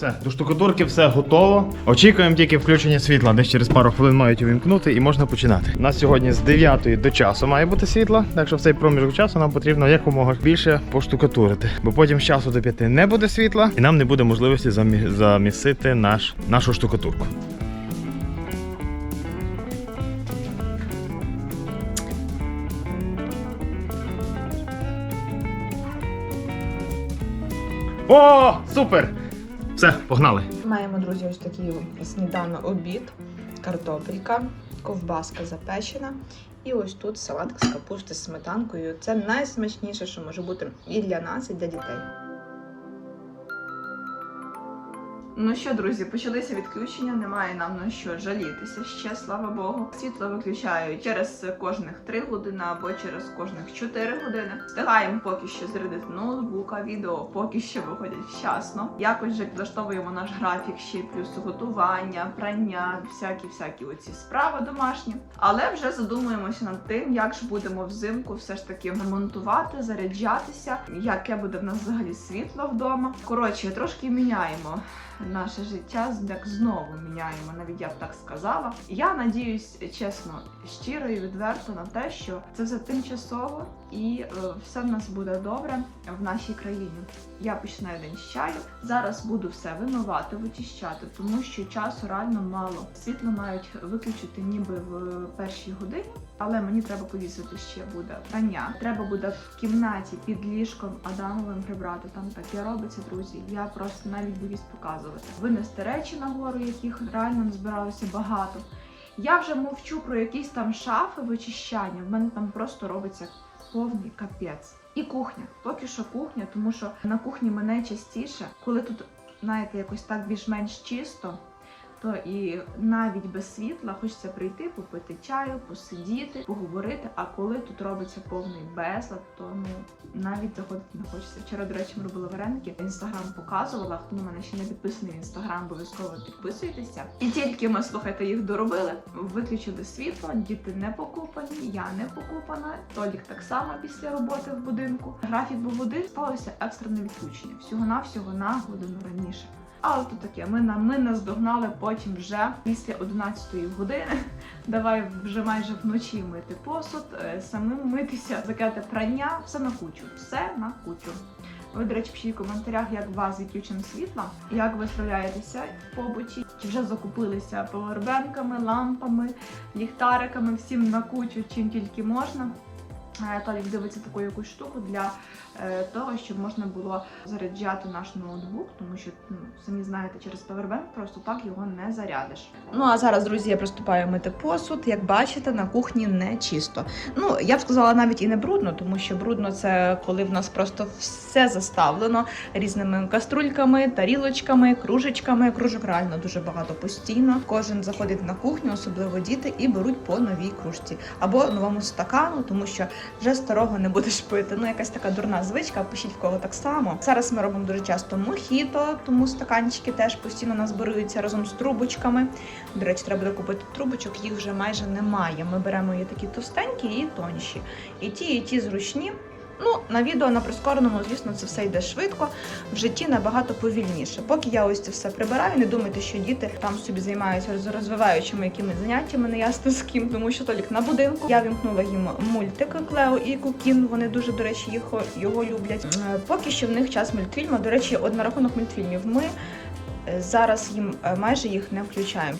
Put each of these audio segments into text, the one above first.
Все, до штукатурки все готово. Очікуємо тільки включення світла. Десь через пару хвилин мають увімкнути і можна починати. У нас сьогодні з 9 до часу має бути світло, так що в цей проміжок часу нам потрібно якомога більше поштукатурити. Бо потім з часу до 5 не буде світла, і нам не буде можливості замі- замісити наш, нашу штукатурку. О, супер! Все, погнали. Маємо, друзі, ось такий сніданок обід, картопелька, ковбаска запечена. І ось тут салатка з капусти з сметанкою. Це найсмачніше, що може бути і для нас, і для дітей. Ну що, друзі, почалися відключення, немає нам на що жалітися ще, слава Богу. Світло виключають через кожних 3 години або через кожних 4 години. Встигаємо поки що зарядити ноутбука, відео поки що виходять вчасно. Якось вже підлаштовуємо наш графік, ще плюс готування, прання, всякі всякі оці справи домашні. Але вже задумуємося над тим, як ж будемо взимку все ж таки монтувати, заряджатися, яке буде в нас взагалі світло вдома. Коротше, трошки міняємо наше життя як знову міняємо, навіть я б так сказала. Я надіюсь, чесно, щиро і відверто на те, що це все тимчасово і е, все в нас буде добре в нашій країні. Я починаю день з чаю. Зараз буду все вимивати, вичищати, тому що часу реально мало. Світло мають виключити ніби в першій годині, але мені треба повісити ще буде прання. Треба буде в кімнаті під ліжком Адамовим прибрати. Там таке робиться, друзі. Я просто навіть боюсь показувати. Винести речі нагору, яких реально назбиралося багато. Я вже мовчу про якісь там шафи вичищання. В мене там просто робиться повний капець. І кухня. Поки що кухня, тому що на кухні мене частіше, коли тут, знаєте, якось так більш-менш чисто, то і навіть без світла хочеться прийти, попити чаю, посидіти, поговорити. А коли тут робиться повний безлад, то ну навіть заходити не хочеться. Вчора, до речі, ми робили вареники. Інстаграм показувала. Хто на мене ще не підписаний інстаграм, обов'язково підписуйтеся. І тільки ми слухайте їх доробили, виключили світло. Діти не покупані, я не покупана. Толік так само після роботи в будинку. Графік був один, сталося екстрене відключення. Всього навсього на годину раніше. Але то таке, ми на ми наздогнали потім вже після 11 години. Давай вже майже вночі мити посуд, е, самим митися, закати прання, все на кучу, все на кучу. Ви, до речі, пишіть в коментарях, як вас з відключенням світла, як ви справляєтеся в побуті, чи вже закупилися повербенками, лампами, ліхтариками, всім на кучу, чим тільки можна. Толік дивиться таку якусь штуку для е, того, щоб можна було заряджати наш ноутбук, тому що ну, самі знаєте, через Powerbank просто так його не зарядиш. Ну а зараз, друзі, я приступаю мити посуд. Як бачите, на кухні не чисто. Ну я б сказала навіть і не брудно, тому що брудно це коли в нас просто все заставлено різними каструльками, тарілочками, кружечками. Кружок реально дуже багато постійно. Кожен заходить на кухню, особливо діти, і беруть по новій кружці або новому стакану, тому що вже старого не будеш пити. Ну, якась така дурна звичка, пишіть в кого так само. Зараз ми робимо дуже часто мохіто, тому стаканчики теж постійно назбируються разом з трубочками. До речі, треба буде купити трубочок, їх вже майже немає. Ми беремо її такі товстенькі, і тонші. І ті, і ті зручні. Ну, на відео на прискореному, звісно, це все йде швидко, в житті набагато повільніше. Поки я ось це все прибираю, не думайте, що діти там собі займаються розвиваючими якимись заняттями, не ясно з ким, тому що Толік на будинку. Я вімкнула їм мультик Клео і Кукін. Вони дуже, до речі, їх його люблять. Е, Поки що в них час мультфільму. До речі, от на рахунок мультфільмів ми е, зараз їм е, майже їх не включаємо.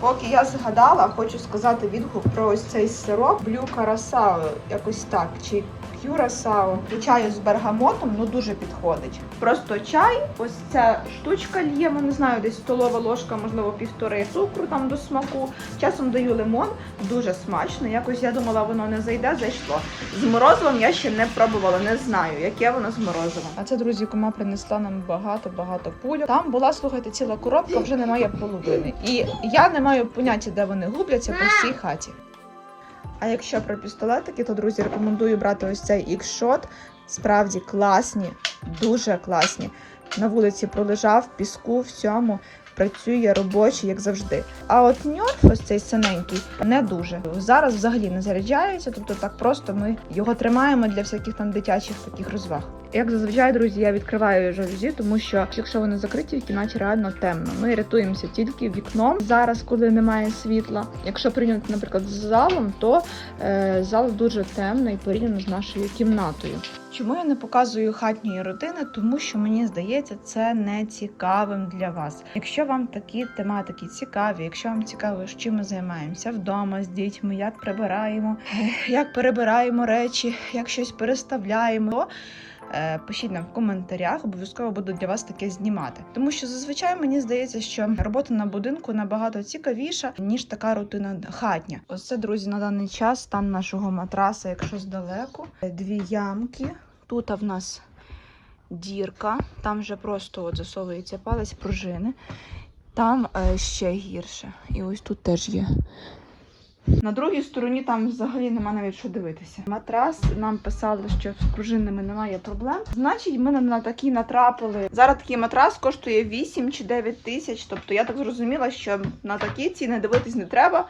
Поки я згадала, хочу сказати відгук про ось цей сироп Блю Карасао, якось так, чи Кюрасао. До чаю з бергамотом ну дуже підходить. Просто чай, ось ця штучка л'ємо, не знаю, десь столова ложка, можливо, півтори цукру там до смаку. Часом даю лимон, дуже смачно. Якось я думала, воно не зайде, зайшло. З морозивом я ще не пробувала, не знаю, яке воно з морозивом. А це, друзі, кума принесла нам багато-багато пульок. Там була, слухайте, ціла коробка, вже немає половини. І я не маю поняття, де вони губляться по всій хаті. А якщо про пістолетики, то друзі, рекомендую брати ось цей X-Shot. Справді класні, дуже класні. На вулиці пролежав, піску, всьому. Працює робочий, як завжди. А от ньорф, ось цей синенький, не дуже. Зараз взагалі не заряджається, тобто так просто ми його тримаємо для всяких там дитячих таких розваг. Як зазвичай, друзі, я відкриваю жалюзі, тому що якщо вони закриті, в кімнаті реально темно. Ми рятуємося тільки вікном зараз, коли немає світла. Якщо порівняти, наприклад, з залом, то е, зал дуже темний порівняно з нашою кімнатою. Чому я не показую хатньої родини? Тому що мені здається, це не цікавим для вас. Якщо вам такі тематики цікаві, якщо вам цікаво, чим ми займаємося вдома з дітьми, як прибираємо, як перебираємо речі, як щось переставляємо. то Пишіть нам в коментарях, обов'язково буду для вас таке знімати. Тому що зазвичай мені здається, що робота на будинку набагато цікавіша, ніж така рутина хатня. Ось це, друзі, на даний час стан нашого матраса, якщо здалеку. Е, Дві ямки. Тут в нас дірка, там вже просто от засовується палець пружини. Там е, ще гірше. І ось тут теж є. На другій стороні там взагалі нема навіть що дивитися. Матрас нам писали, що з пружинами немає проблем. Значить, ми на такі натрапили. Зараз такий матрас коштує 8 чи 9 тисяч. Тобто я так зрозуміла, що на такі ціни дивитись не треба.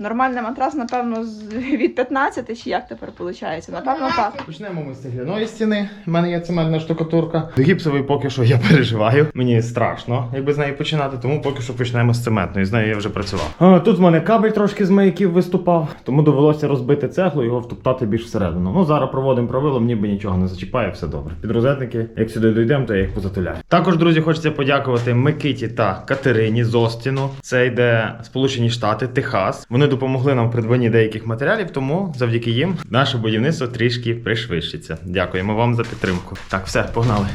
Нормальний матрас, напевно, з від 15 чи як тепер виходить? Напевно, так. Почнемо ми з цегляної стіни. У мене є цементна штукатурка. До гіпсової поки що я переживаю. Мені страшно, якби з неї починати, тому поки що почнемо з цементної. З нею я вже працював. А, тут в мене кабель трошки з маяків виступав, тому довелося розбити цеглу і його втоптати більш всередину. Ну зараз проводимо правилом, ніби нічого не зачіпає, все добре. Підрозетники, як сюди дійдемо, то я їх позатуляю. Також, друзі, хочеться подякувати Микиті та Катерині з Остіну. Це йде Сполучені Штати, Техас. Вони допомогли нам в придбанні деяких матеріалів, тому завдяки їм наше будівництво трішки пришвидшиться. Дякуємо вам за підтримку. Так, все, погнали.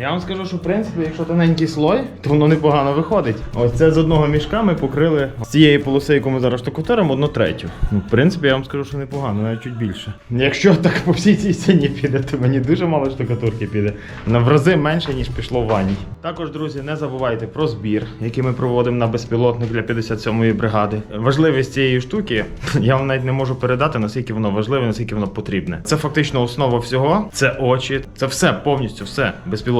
Я вам скажу, що в принципі, якщо тоненький слой, то воно непогано виходить. Ось це з одного мішка ми покрили з цієї полоси, яку ми зараз штукатуримо, одну третю. Ну, в принципі, я вам скажу, що непогано, навіть чуть більше. Якщо так по всій цій стіні піде, то мені дуже мало штукатурки піде. На в рази менше, ніж пішло в ванні. Також, друзі, не забувайте про збір, який ми проводимо на безпілотник для 57-ї бригади. Важливість цієї штуки я вам навіть не можу передати, наскільки воно важливе, наскільки воно потрібне. Це фактично основа всього. Це очі, це все повністю все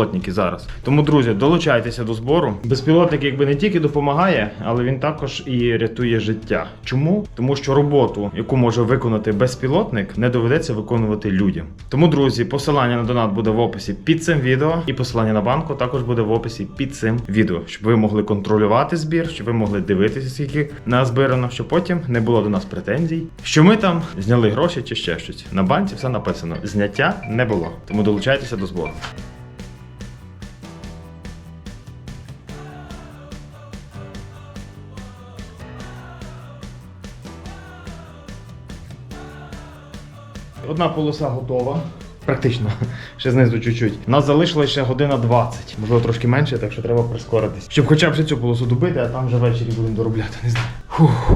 безпілотники зараз. Тому, друзі, долучайтеся до збору. Безпілотник, якби не тільки допомагає, але він також і рятує життя. Чому? Тому що роботу, яку може виконати безпілотник, не доведеться виконувати людям. Тому, друзі, посилання на донат буде в описі під цим відео, і посилання на банку також буде в описі під цим відео, щоб ви могли контролювати збір, щоб ви могли дивитися, скільки назбирано, щоб потім не було до нас претензій, що ми там зняли гроші чи ще щось. На банці все написано. Зняття не було. Тому долучайтеся до збору. Одна полоса готова. Практично, ще знизу чуть-чуть. Нас залишилось ще година 20, можливо трошки менше, так що треба прискоритись. Щоб хоча б ще цю полосу добити, а там вже ввечері будемо доробляти, не знаю. Фух,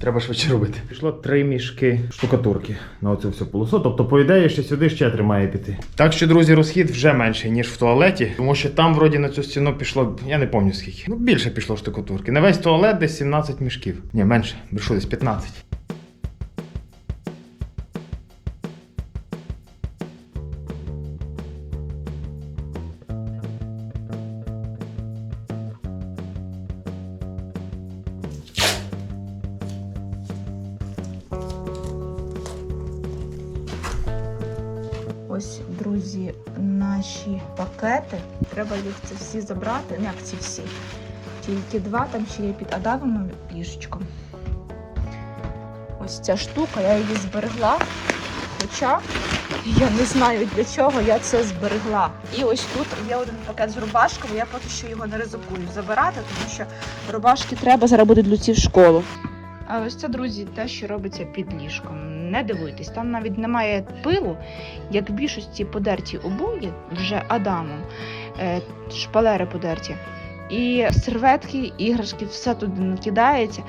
треба швидше робити. Пішло три мішки штукатурки на оцю всю полосу. Тобто, по ідеї, ще сюди ще три має піти. Так що, друзі, розхід вже менший, ніж в туалеті, тому що там вроді на цю стіну пішло, я не пам'ятаю скільки. Ну більше пішло штукатурки. На весь туалет десь 17 мішків. Ні, менше, більше десь 15. Треба їх це всі забрати. Ну, як ці всі. Тільки два, там ще є під Адамовим ліжечком. Ось ця штука, я її зберегла. Хоча я не знаю для чого я це зберегла. І ось тут є один пакет з рубашками. Я поки що його не ризикую забирати, тому що рубашки треба зараз буде для в школу. А ось це, друзі, те, що робиться під ліжком. Не дивуйтесь, там навіть немає пилу, як в більшості подерті обої вже Адамом, шпалери подерті. І серветки, іграшки, все туди накидається.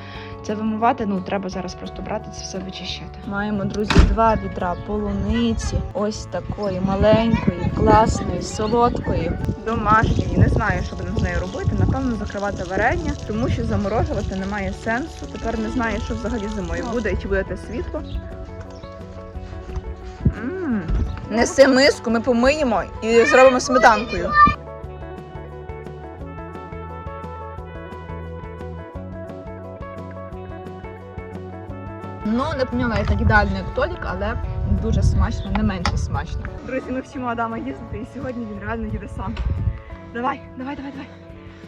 Це вимивати, ну треба зараз просто брати це все вичищати. Маємо, друзі, два відра полуниці, ось такої маленької, класної, солодкої, домашньої. Не знаю, що будемо з нею робити. Напевно, закривати варення, тому що заморожувати немає сенсу. Тепер не знаю, що взагалі зимою буде, і чи буде те світло. М, Неси миску, ми помиємо і зробимо сметанкою. Ну, не поняла, я так ідеально, Толік, але дуже смачно, не менше смачно. Друзі, ми вчимо Адама їздити, і сьогодні він реально їде сам. Давай, давай, давай, давай.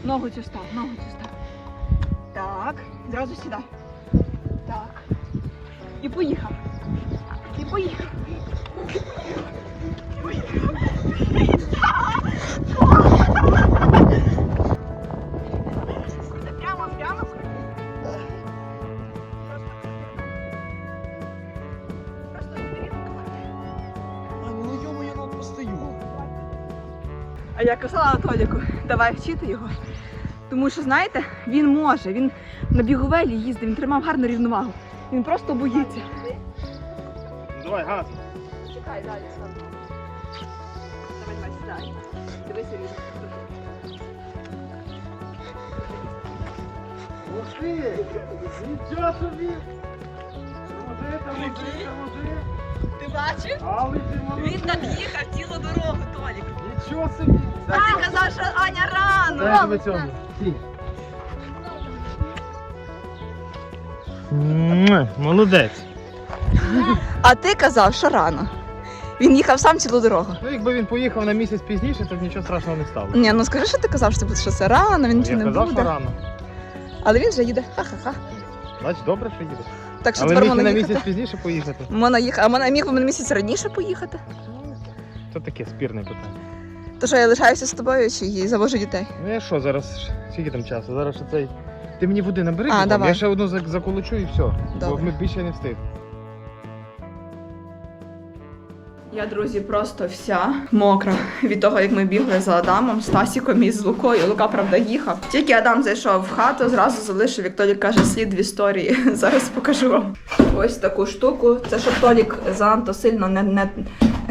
Ногу цю став, ногу цю став. Так, зразу сідай. Так. І поїхав. І поїхав. Я казала Анатоліку, давай вчити його. Тому що, знаєте, він може, він на біговелі їздив, він тримав гарну рівновагу. Він просто боїться. Ну давай, газ. Чекай далі, Давай, давай, сідай. Дивися. Ух ти! Нічого собі! Ти бачив? Але ти молодець! Він так їхав цілу дорогу, Толік. Нічого собі! Ти казав, що Аня рано. Дай тебе цьому. Муа, Молодець. А ти казав, що рано. Він їхав сам цілу дорогу. Ну, якби він поїхав на місяць пізніше, то б нічого страшного не стало. Ні, ну скажи, що ти казав, що, це- що це рано, він нічого не казав, буде. що рано. Але він вже їде. Ха-ха-ха. Значить, добре, що їде. Так що Але тепер міг і можна на їхати. місяць пізніше поїхати. Можна їхати. А мене міг би на місяць раніше поїхати. Це таке спірне питання. То що я лишаюся з тобою чи їй завожу дітей? Ну я що, зараз скільки там часу? Зараз ще цей. Ти мені води набери, А, давай. я ще одну зак- заколочу і все. Бо Добре. ми більше не встиг. Я, друзі, просто вся мокра від того, як ми бігли за Адамом, Стасіком і з Лукою. Лука, правда, їхав. Тільки Адам зайшов в хату, зразу залишив, як Толік каже, слід в історії. Зараз покажу вам. Ось таку штуку. Це щоб Толік занадто сильно не, не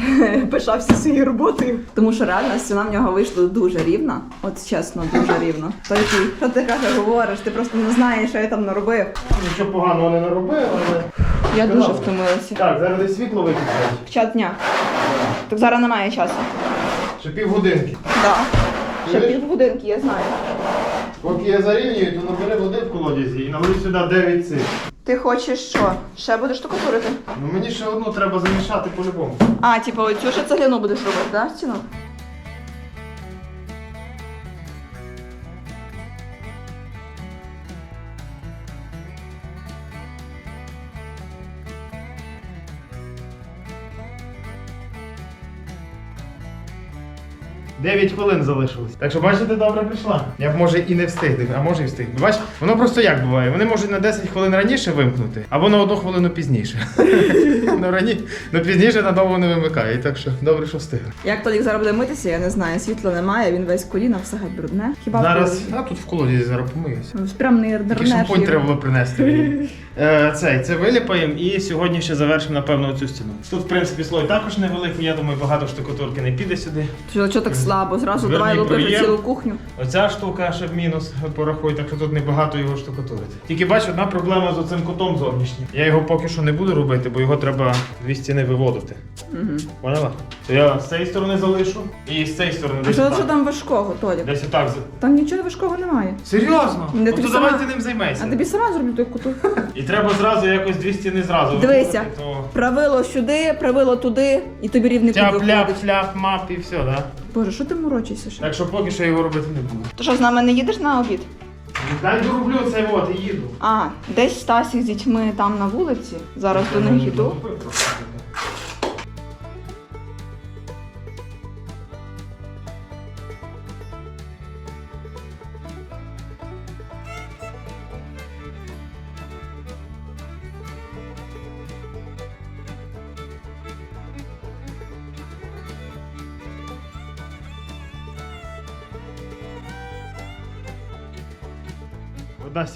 пишався своєю роботою. Тому що реально стіна в нього вийшла дуже рівна. От чесно, дуже рівна. Толік, що ти каже, говориш? Ти просто не знаєш, що я там наробив. Нічого поганого не наробив, але. Я Сказав. дуже втомилася. Так, зараз десь світло виключають. В час дня. Так зараз немає часу. Ще півгодинки. Да. Ще Чуєш? півгодинки, я знаю. Поки я зарівнюю, то набери води в колодязі і налий сюди 9 цих. Ти хочеш що? Ще будеш штукатурити? Ну мені ще одну треба замішати по-любому. А, типу, оцю ще цегляну будеш робити, да, стіну? Дев'ять хвилин залишилось. Так що бачите, добре прийшла. Я б може і не встиг, а може і встиг. Бач, воно просто як буває. Вони можуть на 10 хвилин раніше вимкнути, або на одну хвилину пізніше. ну рані, ну пізніше надовго не вимикає. Так що добре, що встиг. Як Толік зараз буде митися, я не знаю. Світла немає, він весь коліна, все геть брудне. Хіба Зараз, а тут в колодязі зараз помиюся. Ну, Прям не Такий шампунь треба було принести. Е, Цей, це виліпаємо і сьогодні ще завершимо, напевно, цю стіну. Тут, в принципі, слой також невеликий, я думаю, багато штукатурки не піде сюди. Чого так слабо? Зразу давай лупити цілу кухню. Оця штука ще в мінус порахуй, так що тут небагато його штукатурити. Тільки бач, одна проблема з оцим кутом зовнішнім. Я його поки що не буду робити, бо його треба дві стіни виводити. Угу. Поняла? То я з цієї сторони залишу і з цієї сторони А десь що, отак. там важкого, Толік? Десь отак. за- Там нічого важкого немає. Серйозно? Не Ну, тобі то сама- давай ти ним займайся. А тобі сама зроблю той куток. І треба зразу якось дві стіни зразу. Дивися. виводити, то- Правило сюди, правило туди, і тобі рівний кут Тяп, ляп, виходить. фляп, мап і все, да? Боже, що ти морочишся ще? Так що поки що його робити не буду. То що, з нами не їдеш на обід? Дай дороблю це от і їду. А, десь Стасік з дітьми там на вулиці. Зараз до них іду.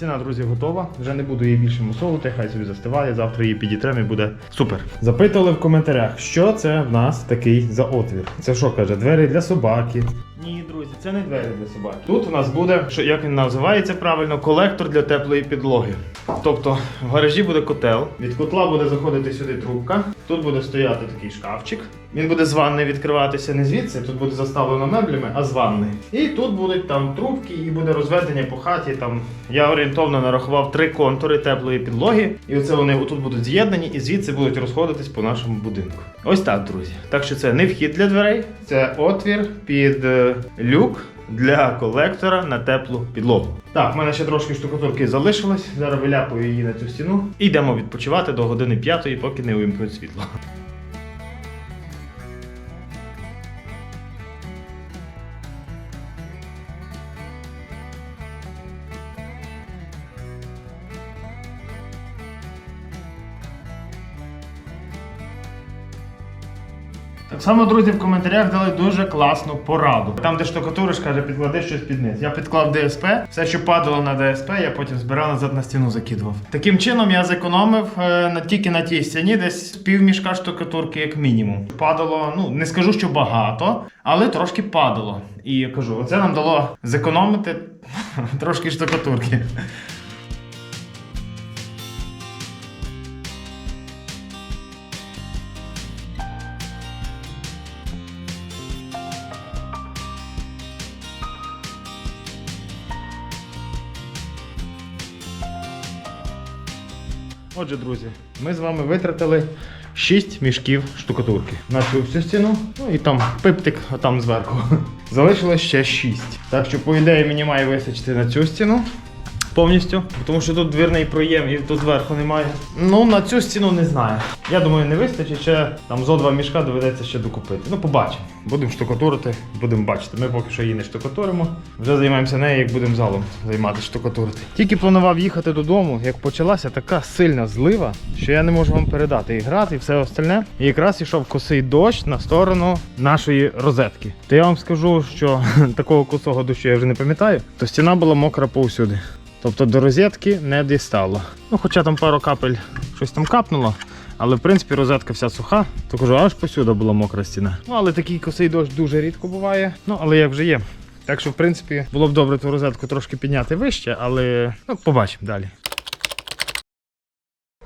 Стіна, друзі, готова. Вже не буду її більше мусолити, хай собі застиває. Завтра її підітремо і буде супер. Запитували в коментарях, що це в нас такий за отвір. Це що каже, двері для собаки. Ні, друзі, це не двері для собаки. Тут у нас буде, що як він називається правильно, колектор для теплої підлоги. Тобто в гаражі буде котел. Від котла буде заходити сюди трубка. Тут буде стояти такий шкафчик. Він буде з ванни відкриватися не звідси, тут буде заставлено меблями, а з ванни. І тут будуть там трубки, і буде розведення по хаті. Там я орієнтовно нарахував три контури теплої підлоги. І оце вони отут будуть з'єднані і звідси будуть розходитись по нашому будинку. Ось так, друзі. Так що це не вхід для дверей, це отвір під е, люк для колектора на теплу підлогу. Так, в мене ще трошки штукатурки залишилось. Зараз виляпую її на цю стіну. І йдемо відпочивати до години п'ятої, поки не увімкнуть світло. Само, друзі, в коментарях дали дуже класну пораду. Там, де штукатуриш, каже, підклади щось під низ. Я підклав ДСП, все, що падало на ДСП, я потім збирав назад на стіну закидував. Таким чином я зекономив е, тільки на тій стіні десь пів мішка штукатурки, як мінімум. Падало, ну не скажу, що багато, але трошки падало. І я кажу, оце нам дало зекономити трошки штукатурки. Отже, друзі, ми з вами витратили 6 мішків штукатурки на цю всю стіну. Ну і там пиптик а там зверху. Залишилось ще 6. Так що, по ідеї, мені має вистачити на цю стіну. Повністю, тому що тут двірний проєм і тут зверху немає. Ну, на цю стіну не знаю. Я думаю, не вистачить, ще там зо два мішка доведеться ще докупити. Ну, побачимо. Будемо штукатурити, будемо бачити. Ми поки що її не штукатуримо. Вже займаємося нею, як будемо залом займати штукатурити. Тільки планував їхати додому, як почалася така сильна злива, що я не можу вам передати і град, і все остальне. І якраз ішов косий дощ на сторону нашої розетки. То я вам скажу, що такого косого дощу я вже не пам'ятаю, то стіна була мокра повсюди. Тобто до розетки не дістало. Ну, хоча там пару капель щось там капнуло, але в принципі розетка вся суха, то кажу, аж посюди була мокра стіна. Ну, але такий косий дощ дуже рідко буває. Ну, але як вже є. Так що, в принципі, було б добре ту розетку трошки підняти вище, але ну, побачимо далі.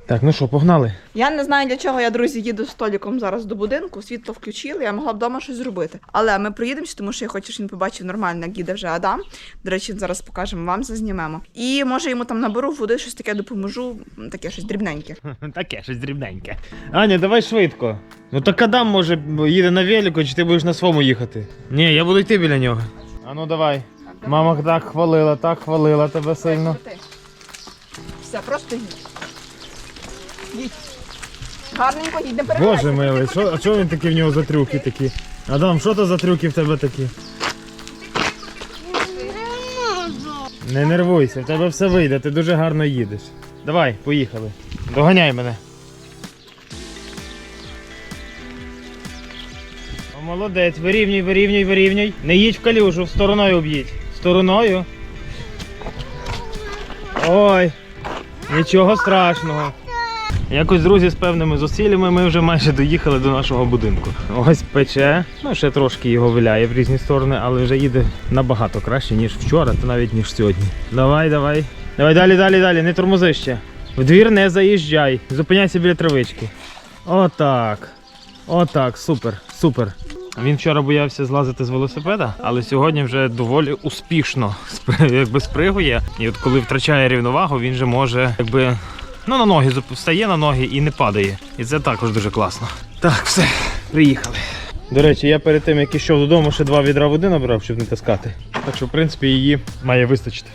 Так, ну що, погнали? Я не знаю для чого я, друзі, їду з століком зараз до будинку. Світло включили, я могла б вдома щось зробити. Але ми проїдемося, тому що я хочу, щоб він побачив нормально, як їде вже Адам. До речі, зараз покажемо вам, зазнімемо. І може йому там наберу води, щось таке допоможу, таке щось дрібненьке. Таке щось дрібненьке. Аня, давай швидко. Ну так Адам може їде на велику, чи ти будеш на своєму їхати? Ні, я буду йти біля нього. А ну давай. Мама так хвалила, так хвалила тебе сильно. Все, просто їдь. Їдь. Гарненько їдь, не. Боже милий, що, а чого він такі в нього за трюки такі? Адам, що то за трюки в тебе такі? Не нервуйся, в тебе все вийде, ти дуже гарно їдеш. Давай, поїхали. Доганяй мене. О, молодець, вирівнюй, вирівнюй, вирівнюй. Не їдь в калюжу, стороною об'їдь. Стороною. Ой, нічого страшного. Якось, друзі, з певними зусиллями ми вже майже доїхали до нашого будинку. Ось пече. Ну, ще трошки його виляє в різні сторони, але вже їде набагато краще, ніж вчора, та навіть ніж сьогодні. Давай, давай. Давай далі, далі, далі, не тормози ще. В двір не заїжджай. Зупиняйся біля травички. Отак. Отак, супер, супер. Він вчора боявся злазити з велосипеда, але сьогодні вже доволі успішно якби спригує. І от коли втрачає рівновагу, він же може якби ну, на ноги встає на ноги і не падає. І це також дуже класно. Так, все, приїхали. До речі, я перед тим, як ішов додому, ще два відра води набрав, щоб не таскати. Так що, в принципі, її має вистачити.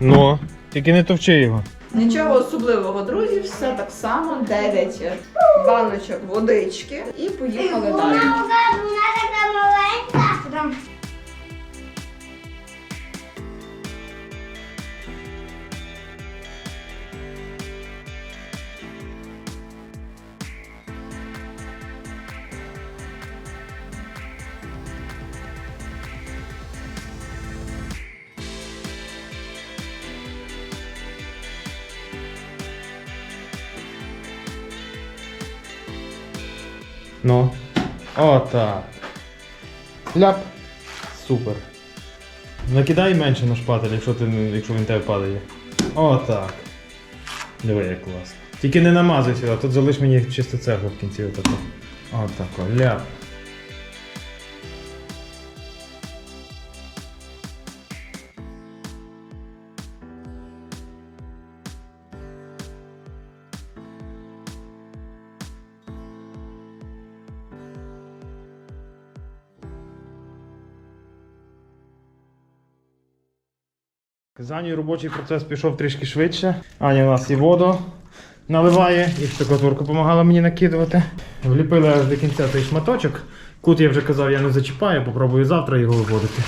Ну, тільки не товчи його. Нічого особливого, друзі, все так само. 9 баночок водички і поїхали далі. Вона така маленька. Ну. Отак. Ляп. Супер. Накидай менше на шпатель, якщо, ти, якщо він тебе падає. Отак. Диви, як класно. Тільки не намазуй сюди, тут залиш мені чисто цеглу в кінці отаку. Отако, ляп. Казанію робочий процес пішов трішки швидше. Аня у нас і воду наливає, і штукатурку допомагала мені накидувати. Вліпили аж до кінця цей шматочок. Кут я вже казав, я не зачіпаю, попробую завтра його виводити.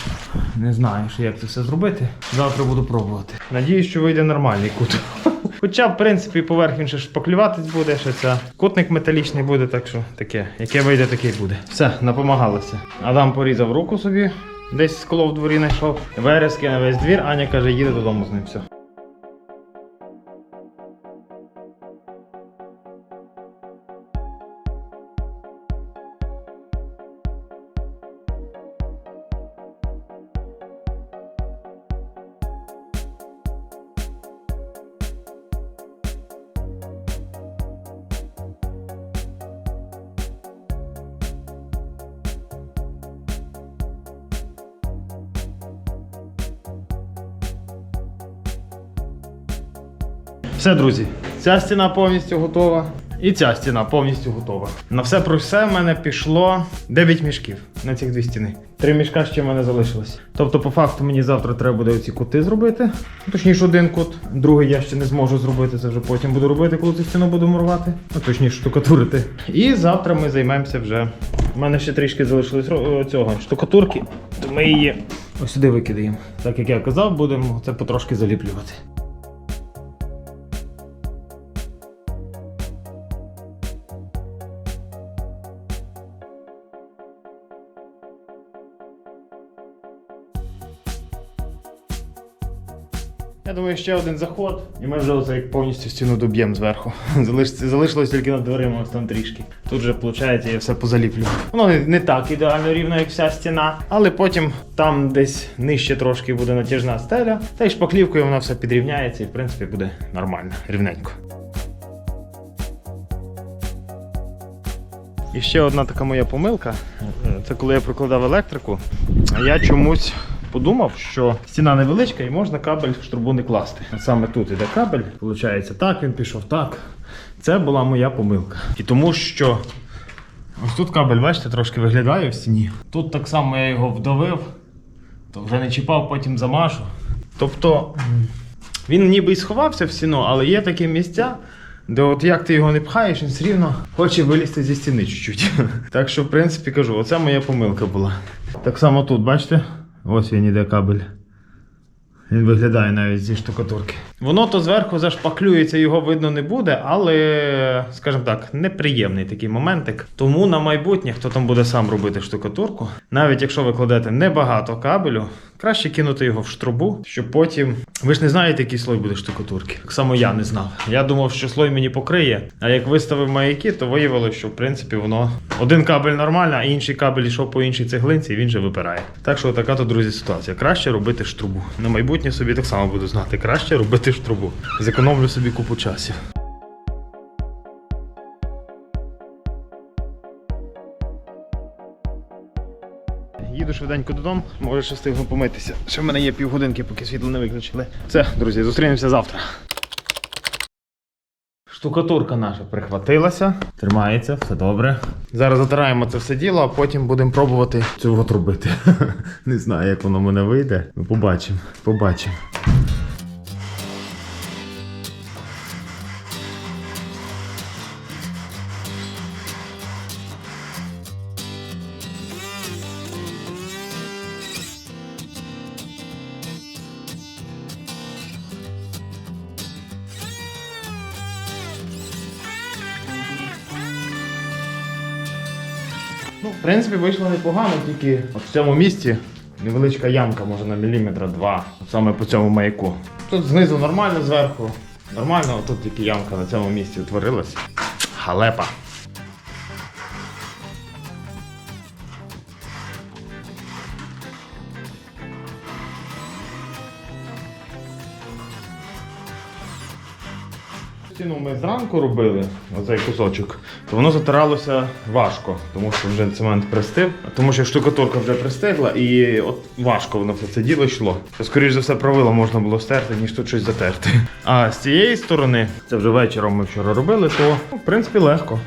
Не знаю, що як це все зробити. Завтра буду пробувати. Надіюсь, що вийде нормальний кут. Хоча, в принципі, поверх він ще шпаклюватись буде, ще це кутник металічний буде, так що таке. Яке вийде, таке буде. Все, напомагалося. Адам порізав руку собі, десь скло в дворі знайшов. Верески на весь двір, Аня каже, їде додому з ним. Все. Все, друзі, ця стіна повністю готова. І ця стіна повністю готова. На все про все в мене пішло 9 мішків на цих дві стіни. Три мішка ще в мене залишилось. Тобто, по факту, мені завтра треба буде оці кути зробити. Точніше, один кут. Другий я ще не зможу зробити. Це вже потім буду робити, коли цю стіну буду мурувати. Ну, точніше, штукатурити. І завтра ми займемося вже. У мене ще трішки залишилось цього штукатурки, то ми її ось сюди викидаємо. Так як я казав, будемо це потрошки заліплювати. Думаю, ще один заход, і ми вже оце як повністю стіну доб'ємо зверху. Залиш, залишилось тільки над дверима там трішки. Тут вже, виходить, я все позаліплював. Воно не, так ідеально рівно, як вся стіна, але потім там десь нижче трошки буде натяжна стеля, та й шпаклівкою воно все підрівняється і в принципі буде нормально, рівненько. І ще одна така моя помилка. Це коли я прокладав електрику, я чомусь подумав, що стіна невеличка і можна кабель в трубу не класти. Саме тут іде кабель, виходить так, він пішов так. Це була моя помилка. І тому що ось тут кабель, бачите, трошки виглядає в стіні. Тут так само я його вдавив, то вже не чіпав, потім замажу. Тобто він ніби й сховався в стіну, але є такі місця, де от як ти його не пхаєш, він все рівно хоче вилізти зі стіни чуть-чуть. Так що, в принципі, кажу, оце моя помилка була. Так само тут, бачите? Ось він іде кабель. Він виглядає навіть зі штукатурки. Воно то зверху зашпаклюється, його видно не буде, але, скажімо так, неприємний такий моментик. Тому на майбутнє, хто там буде сам робити штукатурку, навіть якщо ви кладете небагато кабелю, краще кинути його в штрубу, щоб потім. Ви ж не знаєте, який слой буде штукатурки. Так само я не знав. Я думав, що слой мені покриє. А як виставив маяки, то виявилося, що в принципі воно один кабель нормально, а інший кабель йшов по іншій цеглинці, і він же випирає. Так що така то, друзі, ситуація. Краще робити штрубу. На майбутнє собі так само буду знати. Краще робити штрубу. Зекономлю собі купу часів. Їду швиденько додому, може ще встигну помитися. Ще в мене є півгодинки, поки світло не виключили. Все, друзі, зустрінемося завтра. Штукатурка наша прихватилася, тримається, все добре. Зараз затираємо це все діло, а потім будемо пробувати цього робити. Не знаю, як воно в мене вийде. Ну, побачимо, побачимо. Ну, в принципі, вийшло непогано, тільки от в цьому місці невеличка ямка, може на міліметра два, саме по цьому маяку. Тут знизу нормально, зверху нормально, а тут тільки ямка на цьому місці утворилась. Халепа. Стіну ми зранку робили, оцей кусочок, то воно затиралося важко, тому що вже цемент пристив, тому що штукатурка вже пристигла і от важко воно все це діло йшло. То, скоріш за все, правило можна було стерти, ніж тут щось затерти. А з цієї сторони, це вже вечором ми вчора робили, то в принципі легко.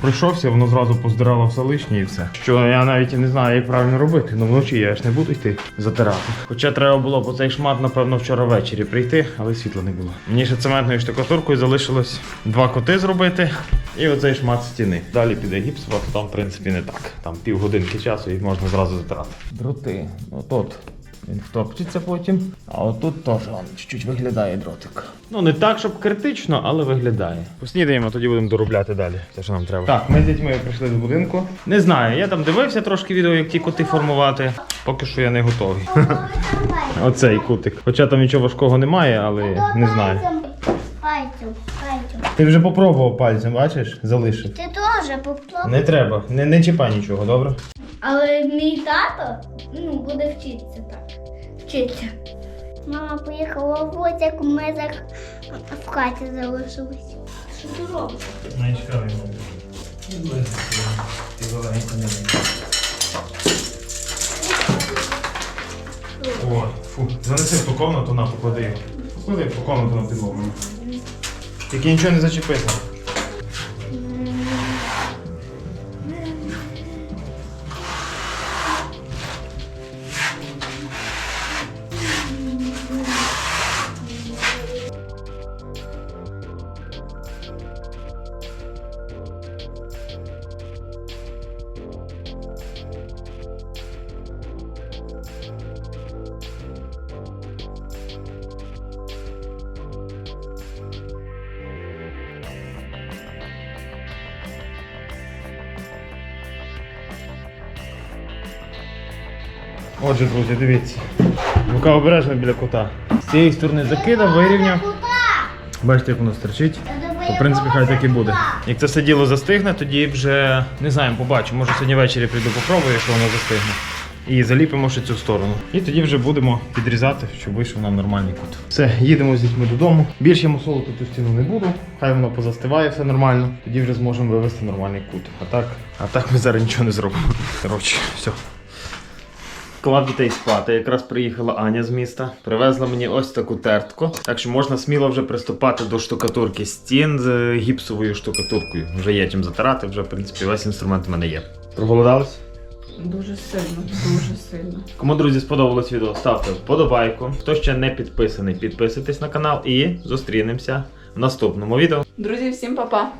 Пройшовся, воно зразу поздирало все лишнє і все. Що я навіть і не знаю, як правильно робити. Ну вночі я ж не буду йти затирати. Хоча треба було по цей шмат, напевно, вчора ввечері прийти, але світла не було. Мені ще цементною штукатуркою залишилось два коти зробити і оцей шмат стіни. Далі піде гіпсова, там, в принципі, не так. Там півгодинки часу і можна зразу затирати. Дроти, отут. Він втопчеться потім. А отут теж он чуть-чуть виглядає дротик. Ну не так, щоб критично, але виглядає. Поснідаємо, тоді будемо доробляти далі. Те, що нам треба. Так, ми з дітьми прийшли до будинку. Не знаю, я там дивився трошки відео, як ті коти формувати. Поки що я не готовий. Оцей кутик. Хоча там нічого важкого немає, але не знаю. Пальцем, пальцем. Ти вже попробував пальцем, бачиш? Залишив. Ти теж попробуй. Не треба, не, не чіпай нічого, добре? Але мій тато ну, буде вчитися так. Вчиться. Мама поїхала в гості, ми так в хаті залишились. Що ти робиш? Не чекай. Ти зелененько не О, фу, занеси в ту комнату, на поклади його. Поклади в ту комнату на підлогу. Тільки нічого не зачепися. Отже, друзі, дивіться. Рука обережно біля кута. З цієї сторони закидав, вирівняв. Бачите, як воно стерчить. В принципі, хай так і буде. Як це все діло застигне, тоді вже не знаємо, побачимо. Може сьогодні ввечері прийду попробую, якщо воно застигне. І заліпимо ще цю сторону. І тоді вже будемо підрізати, щоб вийшов нам нормальний кут. Все, їдемо з дітьми додому. Більше мусолити цю стіну не буду. Хай воно позастиває все нормально. Тоді вже зможемо вивести нормальний кут. А так, а так ми зараз нічого не зробимо. Коротше, все. Клав дітей спати. Якраз приїхала Аня з міста. Привезла мені ось таку тертку. Так що можна сміло вже приступати до штукатурки стін з е, гіпсовою штукатуркою. Вже є чим затирати, вже в принципі весь інструмент в мене є. Проголодались? Дуже сильно, дуже сильно. Кому друзі сподобалось відео, ставте вподобайку. Хто ще не підписаний, підписуйтесь на канал і зустрінемося в наступному відео. Друзі, всім па-па!